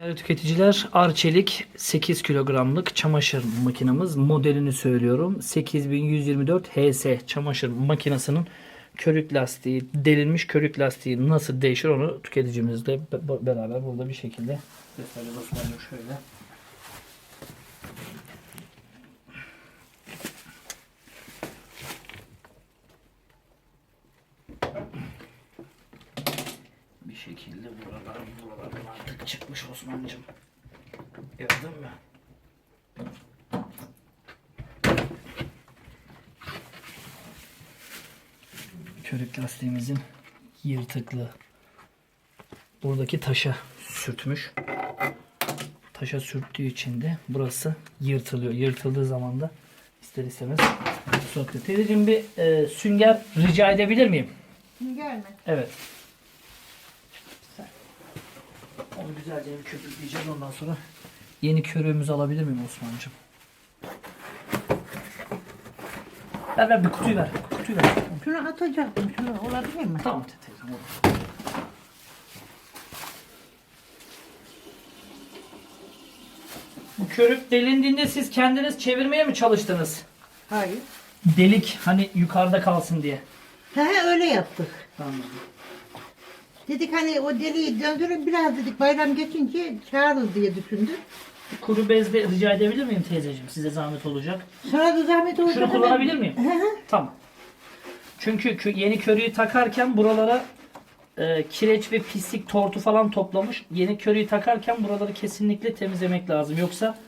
Değerli tüketiciler Arçelik 8 kilogramlık çamaşır makinamız. Modelini söylüyorum. 8124 HS çamaşır makinesinin körük lastiği delinmiş körük lastiği nasıl değişir onu tüketicimizle be- beraber burada bir şekilde göstereceğiz. Osman'cığım şöyle. Şekilde buralar buralardan artık çıkmış Osman'cığım. Gördün mü? Körük lastiğimizin yırtıklığı. Buradaki taşa sürtmüş. Taşa sürttüğü için de burası yırtılıyor. Yırtıldığı zaman da ister istemez akıyor. Teyzeciğim bir e, sünger rica edebilir miyim? Gelme. Evet. Onu güzelce bir köpükleyeceğiz ondan sonra yeni körüğümüzü alabilir miyim Osman'cığım? Ver ver bir kutuyu ver. Kutuyu ver. Şunu atacaktım. Şunu olabilir mi? Tamam teyzeciğim olur. Bu körük delindiğinde siz kendiniz çevirmeye mi çalıştınız? Hayır. Delik hani yukarıda kalsın diye. He öyle yaptık. Anladım. Dedik hani o deliği döndürün biraz dedik bayram geçince çağırırız diye düşündük. Kuru bezde rica edebilir miyim teyzeciğim? Size zahmet olacak. Sana da zahmet olacak. Şunu kullanabilir miyim? He he. Tamam. Çünkü kö- yeni körüğü takarken buralara e, kireç ve pislik tortu falan toplamış. Yeni körüğü takarken buraları kesinlikle temizlemek lazım. Yoksa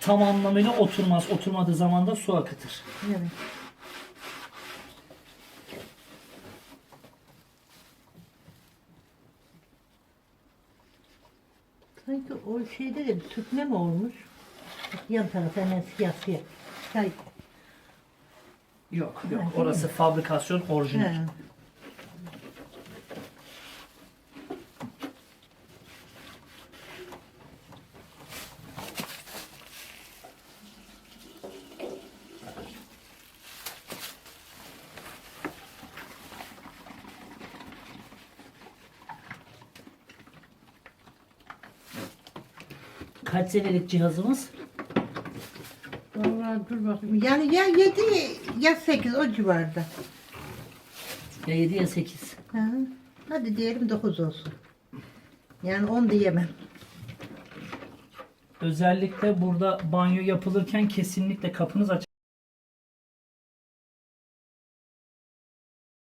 tam anlamıyla oturmaz. Oturmadığı zaman da su akıtır. Evet. Sanki o şeyde de bir sürtme mi olmuş? Yan taraf hemen siyah siyah. Hay. Yok yok. Orası fabrikasyon orijinal. He. Kaç senelik cihazımız? Vallahi dur bakayım. Yani ya 7 ya 8 o civarda. Ya 7 ya 8. Ha. Hadi diyelim 9 olsun. Yani 10 diyemem. Özellikle burada banyo yapılırken kesinlikle kapınız açık.